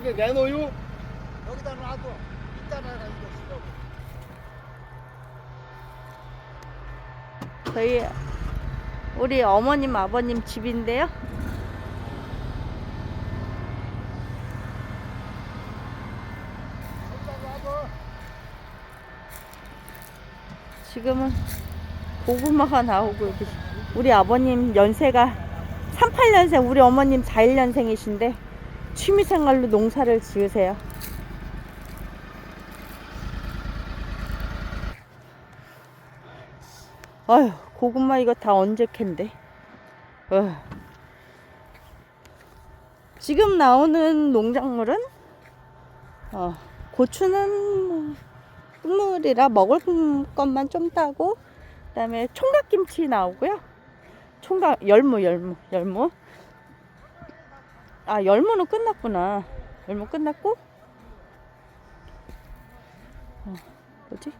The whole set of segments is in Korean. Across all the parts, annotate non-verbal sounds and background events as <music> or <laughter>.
내놓유? 여기다 놔둬. 이따 내가 이거 실어. 저희 우리 어머님 아버님 집인데요. 지금은 고구마가 나오고 여기 우리 아버님 연세가 38년생 우리 어머님 41년생이신데 취미생활로 농사를 지으세요. 아휴 고구마 이거 다 언제 캔데? 어휴. 지금 나오는 농작물은 어, 고추는 뭐 국물이라 먹을 것만 좀 따고 그다음에 총각김치 나오고요. 총각 열무 열무 열무. 아 열무는 끝났구나. 열무 끝났고 어, 뭐지?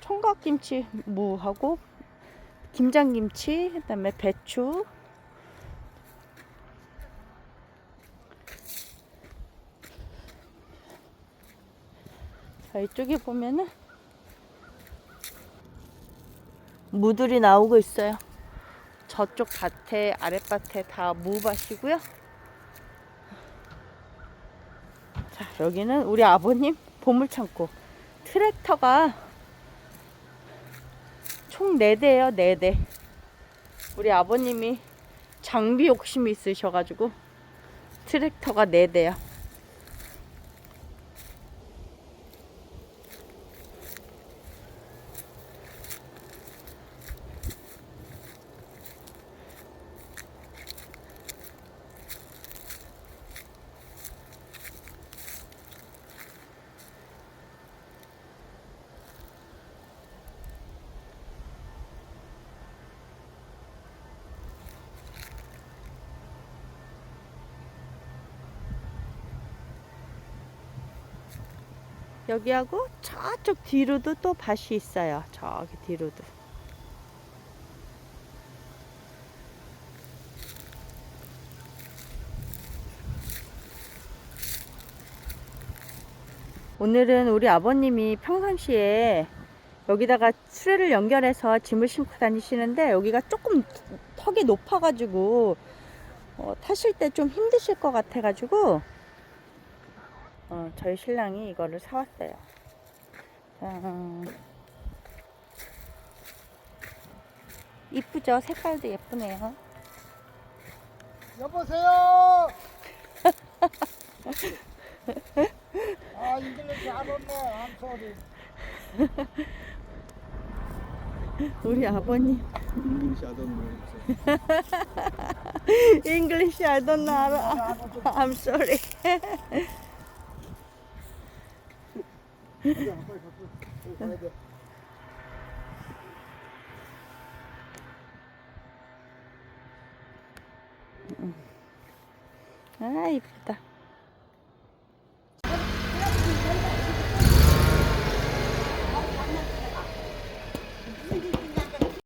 총각김치 무하고 김장김치 그다음에 배추 자 이쪽에 보면은 무들이 나오고 있어요. 저쪽 밭에 아랫밭에 다 무밭이고요. 자 여기는 우리 아버님 보물창고. 트랙터가 총 4대예요 4대. 우리 아버님이 장비 욕심이 있으셔가지고 트랙터가 4대야 여기하고 저쪽 뒤로도 또 밭이 있어요. 저기 뒤로도. 오늘은 우리 아버님이 평상시에 여기다가 수레를 연결해서 짐을 싣고 다니시는데 여기가 조금 턱이 높아가지고 어, 타실 때 좀 힘드실 것 같아가지고 어, 저희 신랑이 이거를 사왔어요. 짠. 이쁘죠? 색깔도 예쁘네요. 여보세요. <laughs> 아 인글리시 안 왔네. I'm sorry. 우리 아버님. 잉글리시 English, I don't know. <laughs> I'm sorry. 아, 이쁘다.